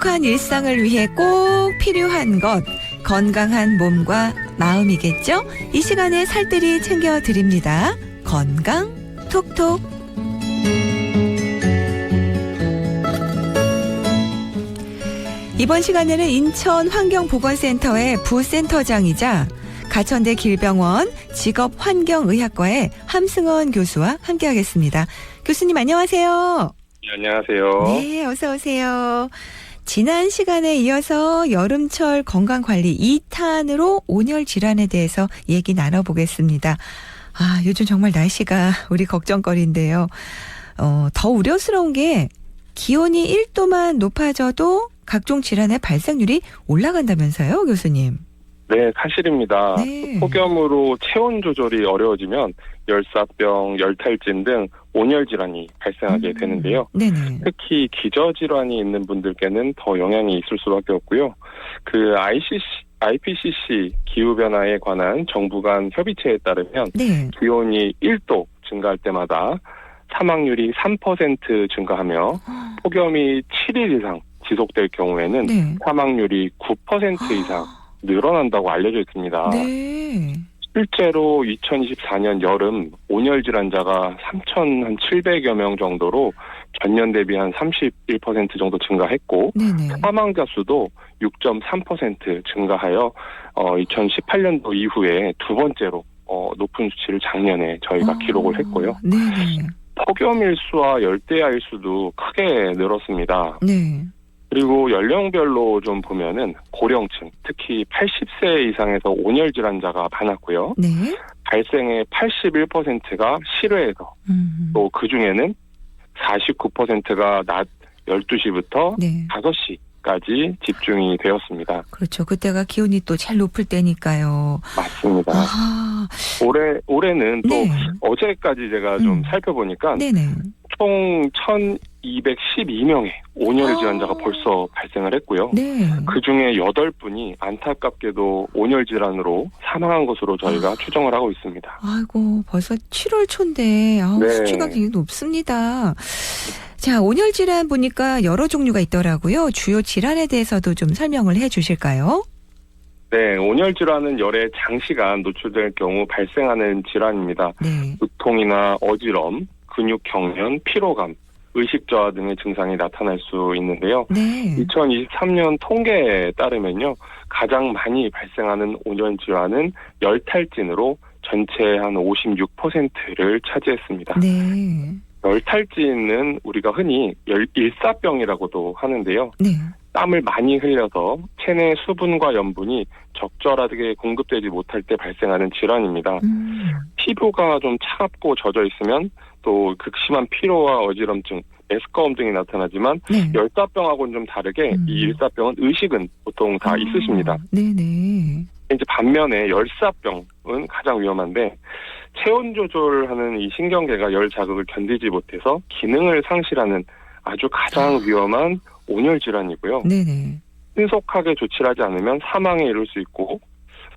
행복한 일상을 위해 꼭 필요한 것 건강한 몸과 마음이겠죠? 이 시간에 살뜰히 챙겨 드립니다. 건강 톡톡. 이번 시간에는 인천 환경보건센터의 부센터장이자 가천대 길병원 직업환경의학과의 함승원 교수와 함께하겠습니다. 교수님 안녕하세요. 네, 안녕하세요. 네, 어서 오세요. 지난 시간에 이어서 여름철 건강관리 2탄으로 온열 질환에 대해서 얘기 나눠보겠습니다. 아, 요즘 정말 날씨가 우리 걱정거리인데요. 어, 더 우려스러운 게 기온이 1도만 높아져도 각종 질환의 발생률이 올라간다면서요, 교수님? 네, 사실입니다. 네. 폭염으로 체온 조절이 어려워지면 열사병, 열탈진 등 온열 질환이 발생하게 음. 되는데요. 네네. 특히 기저 질환이 있는 분들께는 더 영향이 있을 수밖에 없고요. 그 ICC, IPCC 기후 변화에 관한 정부 간 협의체에 따르면 네. 기온이 1도 증가할 때마다 사망률이 3% 증가하며 폭염이 7일 이상 지속될 경우에는 네. 사망률이 9% 이상 늘어난다고 알려져 있습니다. 네. 실제로 2024년 여름 온열 질환자가 3,700여 명 정도로 전년 대비 한 31% 정도 증가했고 네네. 사망자 수도 6.3% 증가하여 어, 2018년도 이후에 두 번째로 어, 높은 수치를 작년에 저희가 아, 기록을 했고요. 네네. 폭염 일수와 열대야 일수도 크게 늘었습니다. 네. 그리고 연령별로 좀 보면은 고령층, 특히 80세 이상에서 온열 질환자가 많았고요. 네. 발생의 81%가 실외에서 음. 또그 중에는 49%가 낮 12시부터 네. 5시 까지 집중이 되었습니다. 그렇죠. 그때가 기온이 또 제일 높을 때니까요. 맞습니다. 아, 올해 올해는 또 네. 어제까지 제가 좀 음. 살펴보니까 네네. 총 1,212명의 온열 아. 질환자가 벌써 발생을 했고요. 네. 그 중에 8분이 안타깝게도 온열 질환으로 사망한 것으로 저희가 추정을 하고 있습니다. 아이고, 벌써 7월 초인데, 아우, 네. 수치가 굉장히 높습니다. 자, 온열 질환 보니까 여러 종류가 있더라고요. 주요 질환에 대해서도 좀 설명을 해 주실까요? 네, 온열 질환은 열에 장시간 노출될 경우 발생하는 질환입니다. 네. 두통이나 어지럼, 근육 경련, 피로감, 의식 저하 등의 증상이 나타날 수 있는데요. 네. 2023년 통계에 따르면요. 가장 많이 발생하는 온열 질환은 열탈진으로 전체 한 56%를 차지했습니다. 네. 열탈진은 우리가 흔히 열 일사병이라고도 하는데요. 네. 땀을 많이 흘려서 체내 수분과 염분이 적절하게 공급되지 못할 때 발생하는 질환입니다. 음. 피부가 좀 차갑고 젖어 있으면 또 극심한 피로와 어지럼증, 메스꺼움 등이 나타나지만 네. 열사병하고는 좀 다르게 음. 이 일사병은 의식은 보통 다 아, 있으십니다. 네네. 이제 반면에 열사병은 가장 위험한데 체온 조절하는 이 신경계가 열 자극을 견디지 못해서 기능을 상실하는 아주 가장 아. 위험한 온열 질환이고요. 네네. 신속하게 조치를 하지 않으면 사망에 이를 수 있고 그,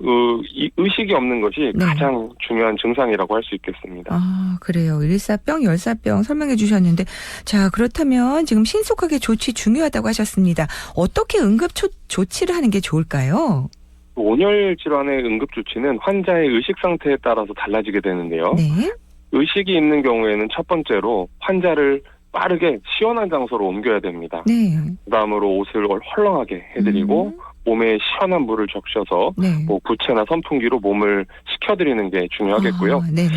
이 의식이 없는 것이 네. 가장 중요한 증상이라고 할 수 있겠습니다. 아, 그래요. 일사병, 열사병 설명해 주셨는데, 자, 그렇다면 지금 신속하게 조치 중요하다고 하셨습니다. 어떻게 응급 조, 조치를 하는 게 좋을까요? 온열 질환의 응급 조치는 환자의 의식 상태에 따라서 달라지게 되는데요. 네. 의식이 있는 경우에는 첫 번째로 환자를 빠르게 시원한 장소로 옮겨야 됩니다. 네. 그다음으로 옷을 헐렁하게 해드리고 음, 몸에 시원한 물을 적셔서 네. 뭐 부채나 선풍기로 몸을 식혀드리는 게 중요하겠고요. 아, 네네.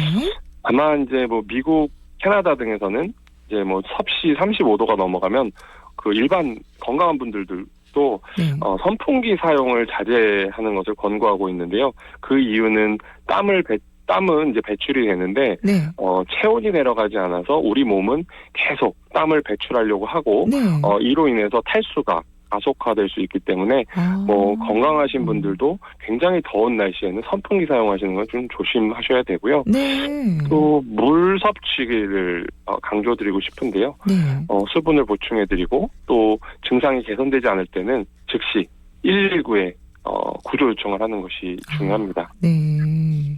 아마 이제 뭐 미국, 캐나다 등에서는 이제 뭐 섭씨 35도가 넘어가면 그 일반 건강한 분들도 네. 어, 선풍기 사용을 자제하는 것을 권고하고 있는데요. 그 이유는 땀을 배, 땀은 이제 배출이 되는데 네. 어, 체온이 내려가지 않아서 우리 몸은 계속 땀을 배출하려고 하고 네. 어, 이로 인해서 탈수가 가속화될 수 있기 때문에 아. 뭐 건강하신 음. 분들도 굉장히 더운 날씨에는 선풍기 사용하시는 건 좀 조심하셔야 되고요. 네. 또 물 섭취를 어, 강조드리고 싶은데요. 네. 어, 수분을 보충해드리고 또 증상이 개선되지 않을 때는 즉시 119에 어, 구조 요청을 하는 것이 중요합니다. 네.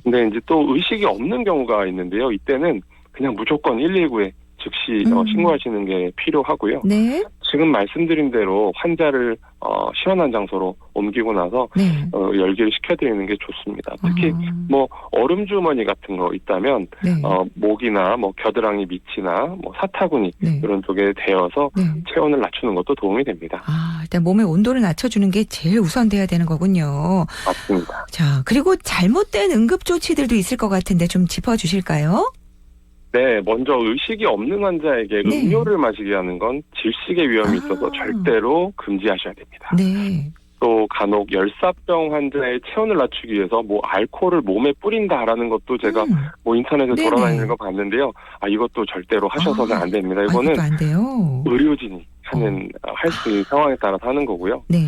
근데 이제 또 의식이 없는 경우가 있는데요. 이때는 그냥 무조건 119에 즉시 어, 음. 신고하시는 게 필요하고요. 네. 지금 말씀드린 대로 환자를 어, 시원한 장소로 옮기고 나서 네. 어, 열기를 식혀드리는 게 좋습니다. 특히 어, 뭐 얼음 주머니 같은 거 있다면 네. 어, 목이나 뭐 겨드랑이 밑이나 뭐 사타구니 네. 이런 쪽에 대어서 네. 체온을 낮추는 것도 도움이 됩니다. 아, 일단 몸의 온도를 낮춰주는 게 제일 우선돼야 되는 거군요. 맞습니다. 자, 그리고 잘못된 응급 조치들도 있을 것 같은데 좀 짚어주실까요? 네, 먼저 의식이 없는 환자에게 네. 음료를 마시게 하는 건 질식의 위험이 아. 있어서 절대로 금지하셔야 됩니다. 네. 또 간혹 열사병 환자의 체온을 낮추기 위해서 뭐 알코올을 몸에 뿌린다라는 것도 제가 음. 뭐 인터넷에 네네. 돌아다니는 거 봤는데요. 아 이것도 절대로 하셔서는 아. 안 됩니다. 아, 이거는 이것도 안. 의료진이 하는 할수 있는 상황에 따라서 하는 거고요. 네.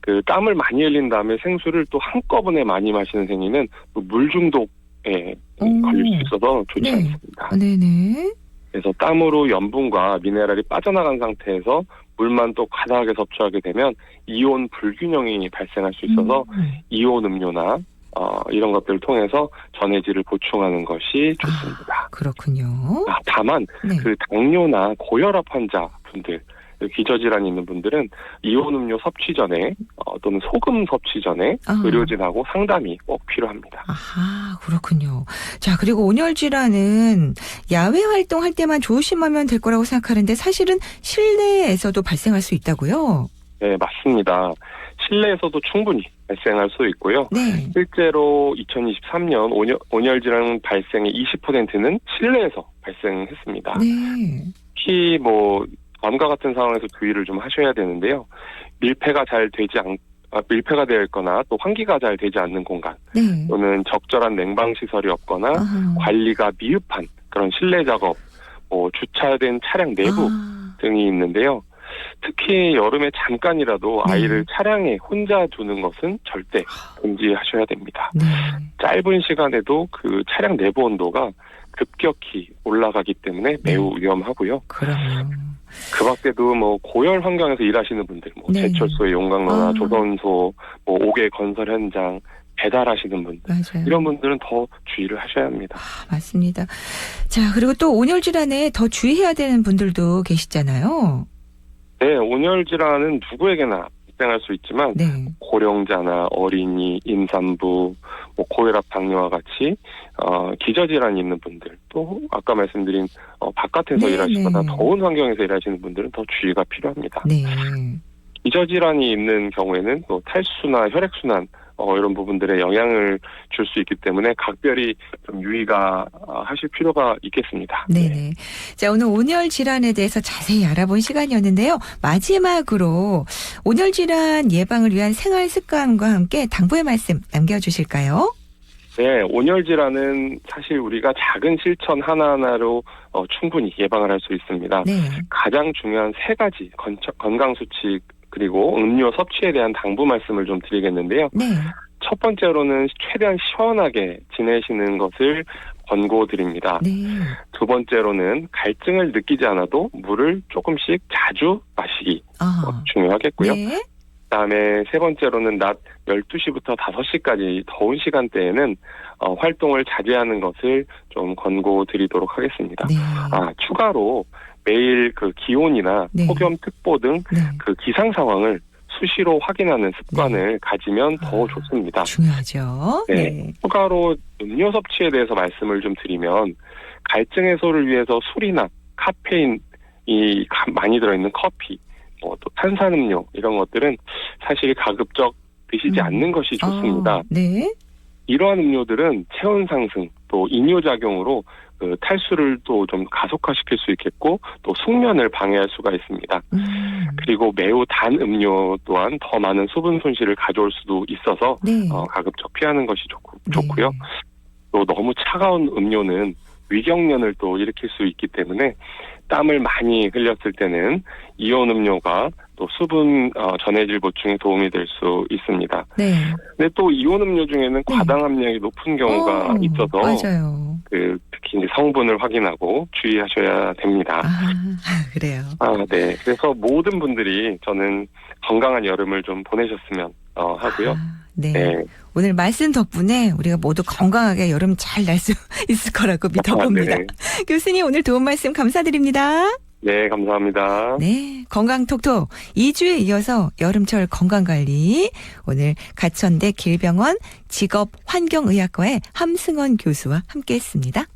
그 땀을 많이 흘린 다음에 생수를 또 한꺼번에 많이 마시는 생리는 또 물 중독에 오. 걸릴 수 있어서 좋지 네. 않습니다. 아, 네네. 그래서 땀으로 염분과 미네랄이 빠져나간 상태에서 물만 또 과다하게 섭취하게 되면 이온 불균형이 발생할 수 있어서 음. 이온 음료나 어, 이런 것들을 통해서 전해질을 보충하는 것이 좋습니다. 그렇군요. 아, 다만 네. 그 당뇨나 고혈압 환자 분들 기저질환이 있는 분들은 이온 음료 섭취 전에 어, 또는 소금 섭취 전에 아. 의료진하고 상담이 꼭 필요합니다. 아하, 그렇군요. 자, 그리고 온열 질환은 야외 활동할 때만 조심하면 될 거라고 생각하는데 사실은 실내에서도 발생할 수 있다고요? 네, 맞습니다. 실내에서도 충분히 발생할 수 있고요. 네. 실제로 2023년 온열, 온열 질환 발생의 20%는 실내에서 발생했습니다. 네. 특히 뭐 다음과 같은 상황에서 주의를 좀 하셔야 되는데요. 밀폐가 잘 되지 않 아, 밀폐가 되어 있거나 또 환기가 잘 되지 않는 공간 네. 또는 적절한 냉방 시설이 없거나 아하. 관리가 미흡한 그런 실내 작업, 뭐 주차된 차량 내부 아, 등이 있는데요. 특히 여름에 잠깐이라도 네. 아이를 차량에 혼자 두는 것은 절대 금지하셔야 됩니다. 네. 짧은 시간에도 그 차량 내부 온도가 급격히 올라가기 때문에 매우 위험하고요. 그럼요. 그 밖에도 뭐 고열 환경에서 일하시는 분들, 뭐 네. 제철소의 용광로나 아. 조선소, 뭐 옥외 건설 현장, 배달하시는 분들 맞아요. 이런 분들은 더 주의를 하셔야 합니다. 아, 맞습니다. 자, 그리고 또 온열 질환에 더 주의해야 되는 분들도 계시잖아요. 네, 온열 질환은 누구에게나 발생할 수 있지만 네. 고령자나 어린이, 임산부, 뭐 고혈압, 당뇨와 같이 어, 기저질환이 있는 분들, 또 아까 말씀드린 어, 바깥에서 네, 일하시거나 네. 더운 환경에서 일하시는 분들은 더 주의가 필요합니다. 네. 기저질환이 있는 경우에는 또 탈수나 혈액순환 어, 이런 부분들에 영향을 줄 수 있기 때문에 각별히 좀 유의가 어, 하실 필요가 있겠습니다. 네네. 자, 오늘 온열 질환에 대해서 자세히 알아본 시간이었는데요. 마지막으로 온열 질환 예방을 위한 생활 습관과 함께 당부의 말씀 남겨 주실까요? 네, 온열 질환은 사실 우리가 작은 실천 하나하나로 어, 충분히 예방을 할 수 있습니다. 네. 가장 중요한 세 가지 건강 수칙 그리고 음료 섭취에 대한 당부 말씀을 좀 드리겠는데요. 네. 첫 번째로는 최대한 시원하게 지내시는 것을 권고드립니다. 네. 두 번째로는 갈증을 느끼지 않아도 물을 조금씩 자주 마시기 아. 어, 중요하겠고요. 네. 그다음에 세 번째로는 낮 12시부터 5시까지 더운 시간대에는 어, 활동을 자제하는 것을 좀 권고드리도록 하겠습니다. 네. 아, 추가로 매일 그 기온이나 네. 폭염특보 등 네. 그 기상 상황을 수시로 확인하는 습관을 가지면 더 아. 좋습니다. 중요하죠. 네. 네. 추가로 음료 섭취에 대해서 말씀을 좀 드리면 갈증 해소를 위해서 술이나 카페인이 가- 많이 들어있는 커피, 뭐 또 탄산음료 이런 것들은 사실 가급적 드시지 음. 않는 것이 좋습니다. 아, 네. 이러한 음료들은 체온 상승 또 이뇨 작용으로 그 탈수를 또 좀 가속화시킬 수 있겠고 또 숙면을 방해할 수가 있습니다. 음. 그리고 매우 단 음료 또한 더 많은 수분 손실을 가져올 수도 있어서 네. 어, 가급적 피하는 것이 좋고, 네. 좋고요. 또 너무 차가운 음료는 위경련을 또 일으킬 수 있기 때문에 땀을 많이 흘렸을 때는 이온 음료가 또 수분 어, 전해질 보충에 도움이 될 수 있습니다. 네. 근데 또 이온 음료 중에는 과당 함량이 높은 경우가 어, 있어서 맞아요. 그 특히 이제 성분을 확인하고 주의하셔야 됩니다. 아, 그래요. 아, 네. 그래서 모든 분들이 저는 건강한 여름을 좀 보내셨으면 어, 하고요. 아, 네. 네. 오늘 말씀 덕분에 우리가 모두 건강하게 여름 잘 날 수 있을 거라고 믿어봅니다. 네. 교수님 오늘 도움 말씀 감사드립니다. 네, 감사합니다. 네, 건강톡톡 2주에 이어서 여름철 건강관리 오늘 가천대 길병원 직업환경의학과의 함승원 교수와 함께했습니다.